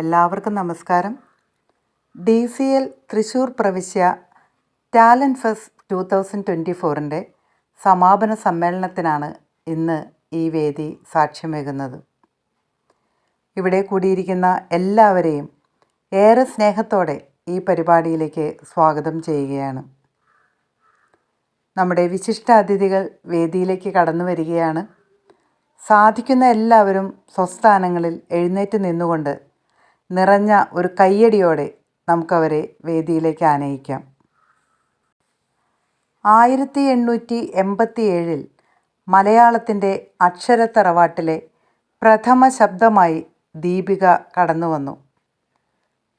എല്ലാവർക്കും നമസ്കാരം. D C L Thrissur പ്രവിശ്യ talent fest two thousand twenty ഫോറിന്റെ സമാപന സമ്മേളനത്തിനാണ് ഇന്ന് ഈ വേദി സാക്ഷ്യം സാക്ഷ്യമേകുന്നത്. ഇവിടെ കൂടിയിരിക്കുന്ന എല്ലാവരെയും ഏറെ സ്നേഹത്തോടെ ഈ പരിപാടിയിലേക്ക് സ്വാഗതം ചെയ്യുകയാണ്. നമ്മുടെ വിശിഷ്ട അതിഥികൾ വേദിയിലേക്ക് കടന്നു വരികയാണ്. സാധിക്കുന്ന എല്ലാവരും സ്വസ്ഥാനങ്ങളിൽ എഴുന്നേറ്റ് നിന്നുകൊണ്ട് നിറഞ്ഞ ഒരു കയ്യടിയോടെ നമുക്കവരെ വേദിയിലേക്ക് ആനയിക്കാം. ആയിരത്തി എണ്ണൂറ്റി എൺപത്തി ഏഴിൽ മലയാളത്തിന്റെ അക്ഷരത്തറവാട്ടിലെ പ്രഥമ ശബ്ദമായി ദീപിക കടന്നു വന്നു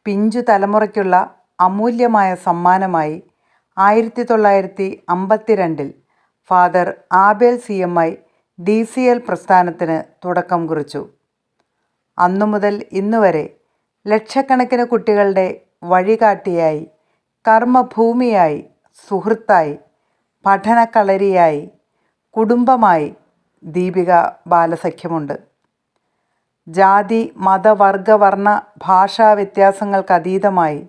പിഞ്ചു തലമുറയ്ക്കുള്ള അമൂല്യമായ സമ്മാനമായി ആയിരത്തി തൊള്ളായിരത്തി അമ്പത്തിരണ്ടിൽ father Abel C M I D C L പ്രസ്ഥാനത്തിന് തുടക്കം കുറിച്ചു. അന്നു മുതൽ ഇന്നുവരെ ലക്ഷക്കണക്കിന് കുട്ടികളുടെ വഴികാട്ടിയായി കർമ്മഭൂമിയായി സുഹൃത്തായി പഠനക്കളരിയായി കുടുംബമായി ദീപിക ബാലസഖ്യമുണ്ട്. ജാതി മതവർഗ വർണ ഭാഷാ വ്യത്യാസങ്ങൾക്കതീതമായി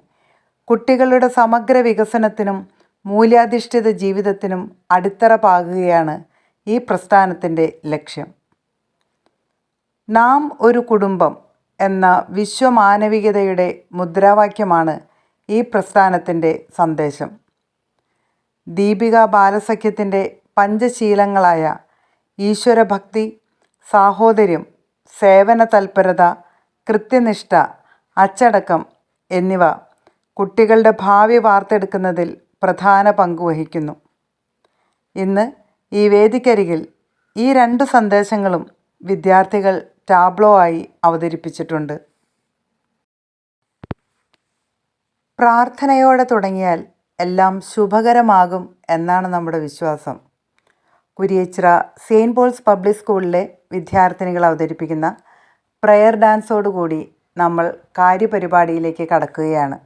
കുട്ടികളുടെ സമഗ്ര വികസനത്തിനും മൂല്യാധിഷ്ഠിത ജീവിതത്തിനും അടിത്തറ പാകുകയാണ് ഈ പ്രസ്ഥാനത്തിന്റെ ലക്ഷ്യം. നാം ഒരു കുടുംബം എന്ന വിശ്വമാനവികതയുടെ മുദ്രാവാക്യമാണ് ഈ പ്രസ്ഥാനത്തിന്റെ സന്ദേശം. ദീപിക ബാലസഖ്യത്തിന്റെ പഞ്ചശീലങ്ങളായ ഈശ്വരഭക്തി സാഹോദര്യം സേവന തൽപരത കൃത്യനിഷ്ഠ അച്ചടക്കം എന്നിവ കുട്ടികളുടെ ഭാവി വാർത്തെടുക്കുന്നതിൽ പ്രധാന പങ്ക് വഹിക്കുന്നു. ഇന്ന് ഈ വേദിക്കരികിൽ ഈ രണ്ട് സന്ദേശങ്ങളും വിദ്യാർത്ഥികൾ ടാബ്ലോ ആയി അവതരിപ്പിച്ചിട്ടുണ്ട്. പ്രാർത്ഥനയോടെ തുടങ്ങിയാൽ എല്ലാം ശുഭകരമാകും എന്നാണ് നമ്മുടെ വിശ്വാസം. കുരിയച്ചിറ സെയിന്റ് പോൾസ് പബ്ലിക് സ്കൂളിലെ വിദ്യാർത്ഥിനികൾ അവതരിപ്പിക്കുന്ന പ്രയർ ഡാൻസോടുകൂടി നമ്മൾ കാര്യപരിപാടിയിലേക്ക് കടക്കുകയാണ്.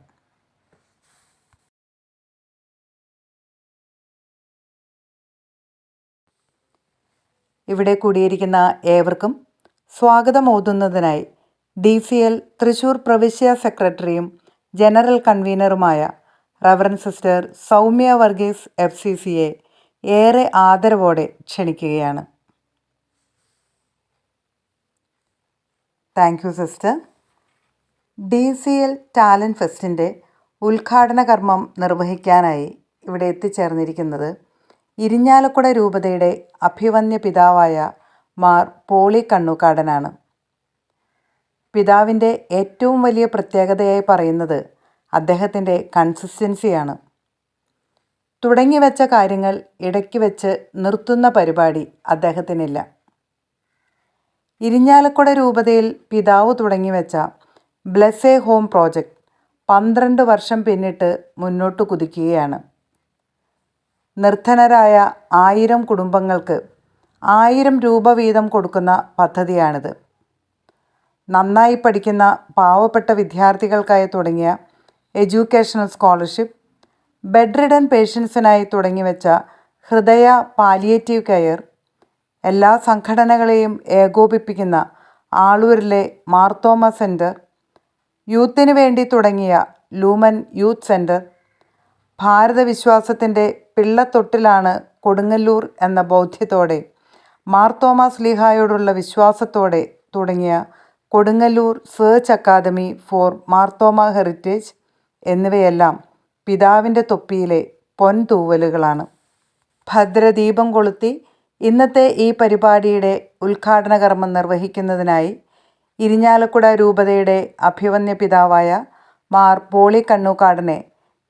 ഇവിടെ കൂടിയിരിക്കുന്ന ഏവർക്കും സ്വാഗതം ഓതുന്നതിനായി ഡി സി എൽ തൃശൂർ പ്രവിശ്യ സെക്രട്ടറിയും general കൺവീനറുമായ reverend sister Soumya Varghese F C സിയെ ഏറെ ആദരവോടെ ക്ഷണിക്കുകയാണ്. Thank you sister. D C L talent ഫെസ്റ്റിന്റെ ഉദ്ഘാടന കർമ്മം നിർവഹിക്കാനായി ഇവിടെ എത്തിച്ചേർന്നിരിക്കുന്നത് ഇരിഞ്ഞാലക്കുട രൂപതയുടെ അഭിവന്യ പിതാവായ മാർ പോളി കണ്ണുകാടനാണ്. പിതാവിന്റെ ഏറ്റവും വലിയ പ്രത്യേകതയായി പറയുന്നത് അദ്ദേഹത്തിന്റെ കൺസിസ്റ്റൻസിയാണ്. തുടങ്ങി വെച്ച കാര്യങ്ങൾ ഇടയ്ക്ക് വെച്ച് നിർത്തുന്ന പരിപാടി അദ്ദേഹത്തിനില്ല. ഇരിഞ്ഞാലക്കുട രൂപതയിൽ പിതാവ് തുടങ്ങി വെച്ച ബ്ലെസ്സേ ഹോം പ്രോജക്റ്റ് പന്ത്രണ്ട് വർഷം പിന്നിട്ട് മുന്നോട്ട് കുതിക്കുകയാണ്. നിർധനരായ ആയിരം കുടുംബങ്ങൾക്ക് ആയിരം രൂപ വീതം കൊടുക്കുന്ന പദ്ധതിയാണിത്. നന്നായി പഠിക്കുന്ന പാവപ്പെട്ട വിദ്യാർത്ഥികൾക്കായി തുടങ്ങിയ എഡ്യൂക്കേഷണൽ സ്കോളർഷിപ്പ് ബെഡ് റിഡൻ പേഷ്യൻസിനായി തുടങ്ങിവെച്ച ഹൃദയ പാലിയേറ്റീവ് കെയർ എല്ലാ സംഘടനകളെയും ഏകോപിപ്പിക്കുന്ന ആളൂരിലെ മാർത്തോമ സെന്റർ യൂത്തിന് വേണ്ടി തുടങ്ങിയ ലൂമൻ യൂത്ത് സെന്റർ ഭാരതവിശ്വാസത്തിന്റെ പിള്ളത്തൊട്ടിലാണ് കൊടുങ്ങല്ലൂർ എന്ന ബോധ്യത്തോടെ മാർത്തോമ സ്ലീഹായോടുള്ള വിശ്വാസത്തോടെ തുടങ്ങിയ Kodungallur search academy for Marthoma heritage എന്നിവയെല്ലാം പിതാവിന്റെ തൊപ്പിയിലെ പൊൻതൂവലുകളാണ്. ഭദ്രദീപം കൊളുത്തി ഇന്നത്തെ ഈ പരിപാടിയുടെ ഉദ്ഘാടന കർമ്മം നിർവഹിക്കുന്നതിനായി ഇരിഞ്ഞാലക്കുട രൂപതയുടെ അഭിവന്യ പിതാവായ മാർ പോളി കണ്ണൂക്കാടനെ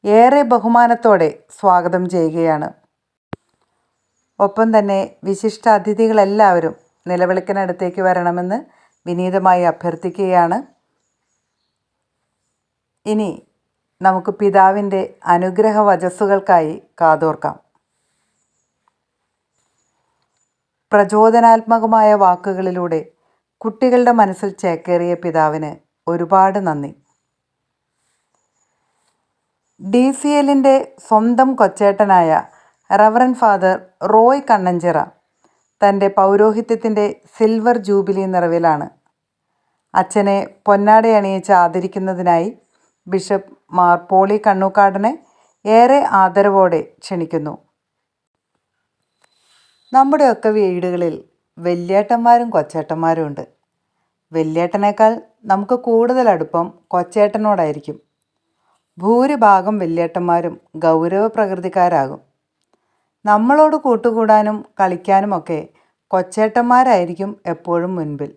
ഏറെ ബഹുമാനത്തോടെ സ്വാഗതം ചെയ്യുകയാണ്. ഒപ്പം തന്നെ വിശിഷ്ട അതിഥികളെല്ലാവരും നിലവിളിക്കനടുത്തേക്ക് വരണമെന്ന് വിനീതമായി അഭ്യർത്ഥിക്കുകയാണ്. ഇനി നമുക്ക് പിതാവിന്റെ അനുഗ്രഹ വചസ്സുകൾക്കായി കാതോർക്കാം. പ്രചോദനാത്മകമായ വാക്കുകളിലൂടെ കുട്ടികളുടെ മനസ്സിൽ ചേക്കേറിയ പിതാവിന് ഒരുപാട് നന്ദി. ഡി സി എല്ലിന്റെ സ്വന്തം കൊച്ചേട്ടനായ റവറൻ ഫാദർ റോയ് കണ്ണഞ്ചിറ തന്റെ പൗരോഹിത്യത്തിന്റെ സിൽവർ ജൂബിലി നിറവിലാണ്. അച്ഛനെ പൊന്നാടയണിയിച്ച് ആദരിക്കുന്നതിനായി ബിഷപ്പ് മാർ പോളി കണ്ണൂക്കാടനെ ഏറെ ആദരവോടെ ക്ഷണിക്കുന്നു. നമ്മുടെയൊക്കെ വീടുകളിൽ വല്യേട്ടന്മാരും കൊച്ചേട്ടന്മാരും ഉണ്ട്. വല്യേട്ടനേക്കാൾ നമുക്ക് കൂടുതൽ അടുപ്പം കൊച്ചേട്ടനോടായിരിക്കും. ഭൂരിഭാഗം വല്യേട്ടന്മാരും ഗൗരവ പ്രകൃതിക്കാരാകും. നമ്മളോട് കൂട്ടുകൂടാനും കളിക്കാനുമൊക്കെ കൊച്ചേട്ടന്മാരായിരിക്കും എപ്പോഴും മുൻപിൽ.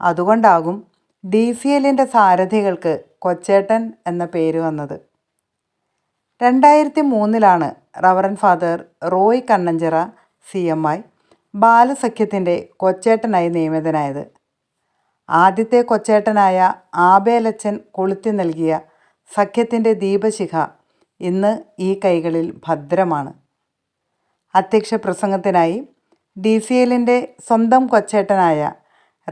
അതുകൊണ്ടാകും ഡി സി എല്ലിന്റെ സാരഥികൾക്ക് കൊച്ചേട്ടൻ എന്ന പേര് വന്നത്. രണ്ടായിരത്തി മൂന്നിലാണ് reverend father Roy Kannanchira C M I ബാലസഖ്യത്തിന്റെ കൊച്ചേട്ടനായി നിയമിതനായത്. ആദ്യത്തെ കൊച്ചേട്ടനായ ആബേലച്ചൻ കൊളുത്തി നൽകിയ സഖ്യത്തിന്റെ ദീപശിഖ ഇന്ന് ഈ കൈകളിൽ ഭദ്രമാണ്. അധ്യക്ഷ പ്രസംഗത്തിനായി ഡി സി എല്ലിന്റെ സ്വന്തം കൊച്ചേട്ടനായ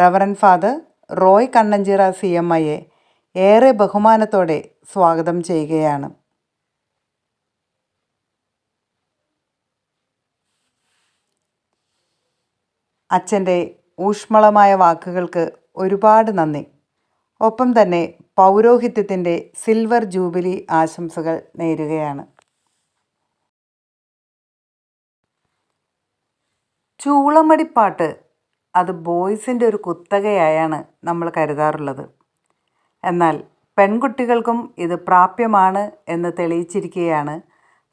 reverend father Roy Kannanchira C M ഐയെ ഏറെ ബഹുമാനത്തോടെ സ്വാഗതം ചെയ്യുകയാണ്. അച്ഛന്റെ ഊഷ്മളമായ വാക്കുകൾക്ക് ഒരുപാട് നന്ദി. ഒപ്പം തന്നെ പൗരോഹിത്യത്തിന്റെ സിൽവർ ജൂബിലി ആശംസകൾ നേരുകയാണ്. ചൂളമടിപ്പാട്ട് അത് ബോയ്സിന്റെ ഒരു കുത്തകയായാണ് നമ്മൾ കരുതാറുള്ളത്. എന്നാൽ പെൺകുട്ടികൾക്കും ഇത് പ്രാപ്യമാണ് എന്ന് തെളിയിച്ചിരിക്കുകയാണ്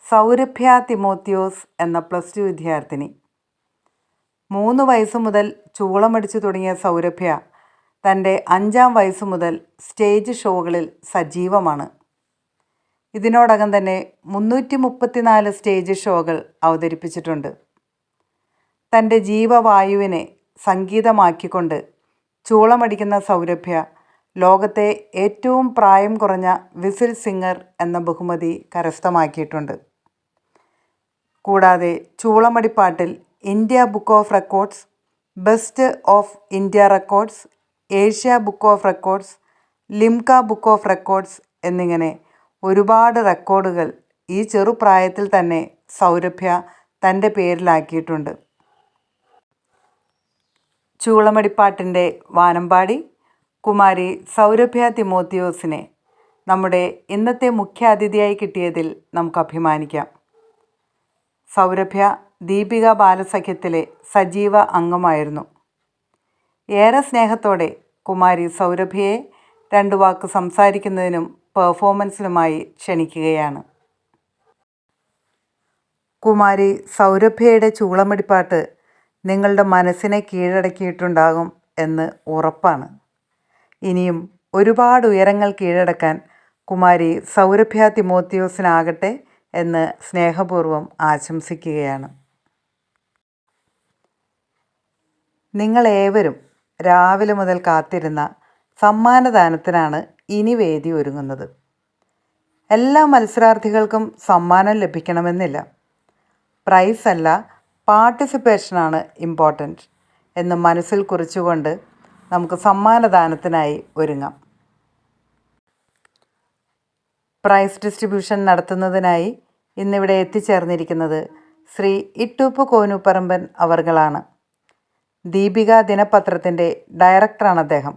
സൗരഭ്യ തിമോത്തിയോസ് എന്ന പ്ലസ് ടു വിദ്യാർത്ഥിനി. മൂന്ന് വയസ്സ് മുതൽ ചൂളമടിച്ചു തുടങ്ങിയ സൗരഭ്യ തന്റെ അഞ്ചാം വയസ്സ് മുതൽ സ്റ്റേജ് ഷോകളിൽ സജീവമാണ്. ഇതിനോടകം തന്നെ മുന്നൂറ്റി മുപ്പത്തിനാല് സ്റ്റേജ് ഷോകൾ അവതരിപ്പിച്ചിട്ടുണ്ട്. തന്റെ ജീവവായുവിനെ സംഗീതമാക്കിക്കൊണ്ട് ചൂളമടിക്കുന്ന സൗരഭ്യ ലോകത്തെ ഏറ്റവും പ്രായം കുറഞ്ഞ വിസിൽ സിംഗർ എന്ന ബഹുമതി കരസ്ഥമാക്കിയിട്ടുണ്ട്. കൂടാതെ ചൂളമടിപ്പാട്ടിൽ India book of records best of India records Asia book of records Limca book of records എന്നിങ്ങനെ ഒരുപാട് റെക്കോർഡുകൾ ഈ ചെറുപ്രായത്തിൽ തന്നെ സൗരഭ്യ തന്റെ പേരിലാക്കിയിട്ടുണ്ട്. ചൂളമടിപ്പാട്ടിന്റെ വാനമ്പാടി കുമാരി സൗരഭ്യ തിമോത്തിയോസിനെ നമ്മുടെ ഇന്നത്തെ മുഖ്യാതിഥിയായി കിട്ടിയതിൽ നമുക്ക് അഭിമാനിക്കാം. സൗരഭ്യ ദീപിക ബാലസഖ്യത്തിലെ സജീവ അംഗമായിരുന്നു. ഏറെ സ്നേഹത്തോടെ കുമാരി സൗരഭ്യയെ രണ്ടു വാക്ക് സംസാരിക്കുന്നതിനും പെർഫോമൻസിനുമായി ക്ഷണിക്കുകയാണ്. കുമാരി സൗരഭ്യയുടെ ചൂളമടിപ്പാട്ട് നിങ്ങളുടെ മനസ്സിനെ കീഴടക്കിയിട്ടുണ്ടാകും എന്ന് ഉറപ്പാണ്. ഇനിയും ഒരുപാട് ഉയരങ്ങൾ കീഴടക്കാൻ കുമാരി സൗരഭ്യ തിമോത്തിയോസിനാകട്ടെ എന്ന് സ്നേഹപൂർവം ആശംസിക്കുകയാണ്. നിങ്ങളേവരും രാവിലെ മുതൽ കാത്തിരുന്ന സമ്മാനദാനത്തിനാണ് ഇനി വേദി ഒരുങ്ങുന്നത്. എല്ലാ മത്സരാർത്ഥികൾക്കും സമ്മാനം ലഭിക്കണമെന്നില്ല. പ്രൈസ് അല്ല പാർട്ടിസിപ്പേഷനാണ് ഇമ്പോർട്ടന്റ് എന്ന് മനസ്സിൽ കുറിച്ചുകൊണ്ട് നമുക്ക് സമ്മാനദാനത്തിനായി ഒരുങ്ങാം. പ്രൈസ് ഡിസ്ട്രിബ്യൂഷൻ നടത്തുന്നതിനായി ഇന്നിവിടെ എത്തിച്ചേർന്നിരിക്കുന്നത് ശ്രീ ഇട്ടൂപ്പ് കോനുപറമ്പൻ അവർകളാണ്. ദീപിക ദിനപത്രത്തിന്റെ ഡയറക്ടറാണ് അദ്ദേഹം.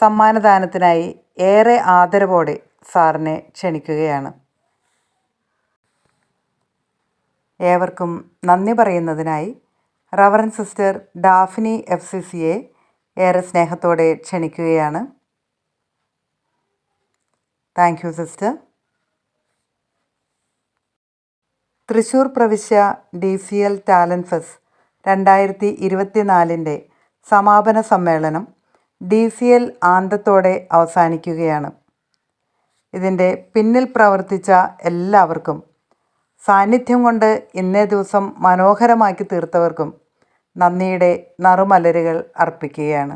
സമ്മാനദാനത്തിനായി ഏറെ ആദരവോടെ സാറിനെ ക്ഷണിക്കുകയാണ്. ഏവർക്കും നന്ദി പറയുന്നതിനായി reverend sister Daphne F C സിയെ ഏറെ സ്നേഹത്തോടെ ക്ഷണിക്കുകയാണ്. Thank you sister. തൃശൂർ പ്രവിശ്യ D C L talent fest രണ്ടായിരത്തി ഇരുപത്തിനാലിന്റെ സമാപന സമ്മേളനം ഡി സി എൽ ആന്തത്തോടെ അവസാനിക്കുകയാണ്. ഇതിന്റെ പിന്നിൽ പ്രവർത്തിച്ച എല്ലാവർക്കും സാന്നിധ്യം കൊണ്ട് ഇന്നേ ദിവസം മനോഹരമാക്കി തീർത്തവർക്കും നന്ദിയുടെ നറുമലരുകൾ അർപ്പിക്കുകയാണ്.